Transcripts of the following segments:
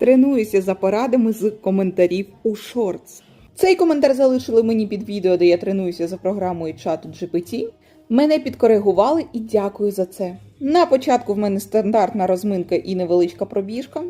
Тренуюся за порадами з коментарів у шортс. Цей коментар залишили мені під відео, де я тренуюся за програмою чату GPT. Мене підкоригували і дякую за це. На початку в мене стандартна розминка і невеличка пробіжка.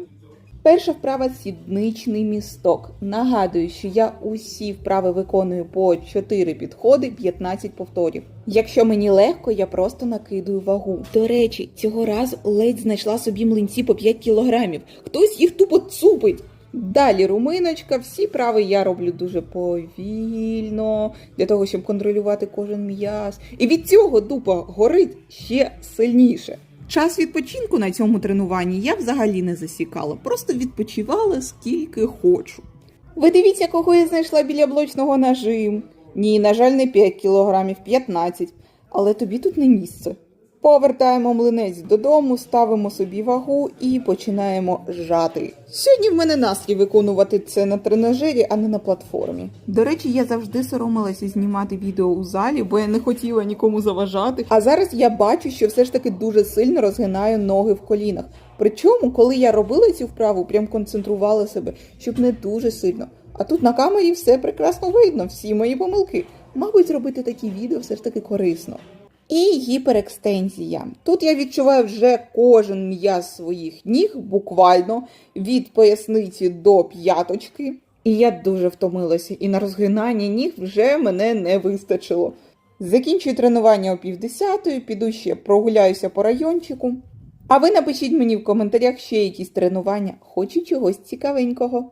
Перша вправа сідничний місток. Нагадую, що я усі вправи виконую по 4 підходи, 15 повторів. Якщо мені легко, я просто накидую вагу. До речі, цього разу ледь знайшла собі млинці по 5 кілограмів. Хтось їх тупо цупить. Далі руминочка, всі прави я роблю дуже повільно, для того, щоб контролювати кожен м'яз. І від цього дупа горить ще сильніше. Час відпочинку на цьому тренуванні я взагалі не засікала, просто відпочивала скільки хочу. Ви дивіться, кого я знайшла біля блочного нажим. Ні, на жаль, не 5 кілограмів, 15. Але тобі тут не місце. Повертаємо млинець додому, ставимо собі вагу і починаємо жати. Сьогодні в мене настрій виконувати це на тренажері, а не на платформі. До речі, я завжди соромилася знімати відео у залі, бо я не хотіла нікому заважати. А зараз я бачу, що все ж таки дуже сильно розгинаю ноги в колінах. Причому, коли я робила цю вправу, прям концентрувала себе, щоб не дуже сильно. А тут на камері все прекрасно видно, всі мої помилки. Мабуть, зробити такі відео все ж таки корисно. І гіперекстензія. Тут я відчуваю вже кожен м'яз своїх ніг, буквально від поясниці до п'яточки. І я дуже втомилася, і на розгинання ніг вже мене не вистачило. Закінчую тренування о півдесятої, піду ще прогуляюся по райончику. А ви напишіть мені в коментарях ще якісь тренування, хочу чогось цікавенького.